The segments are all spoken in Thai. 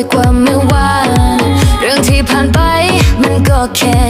ยกว่าเมื่อวาน เรื่องที่ผ่านไปมันก็แค่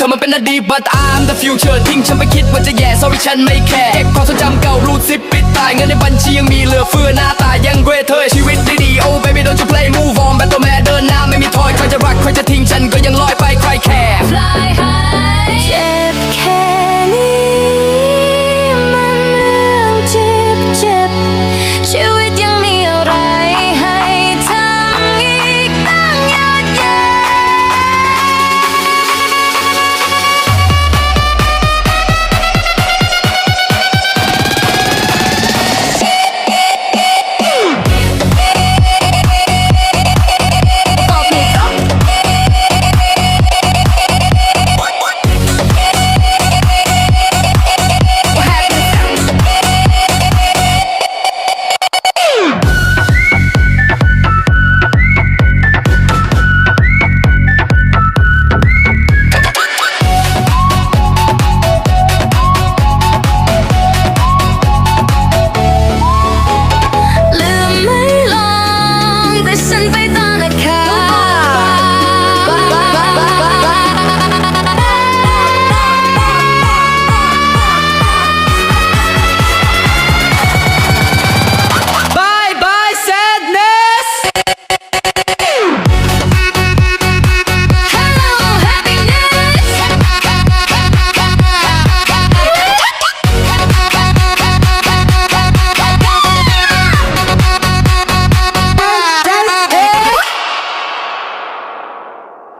เธอมันเป็นอดีต but I'm the future ทิ้งฉันไปคิดว่าจะแย่ sorry ฉันไม่แคร์เก็บความทรงจำเก่ารู้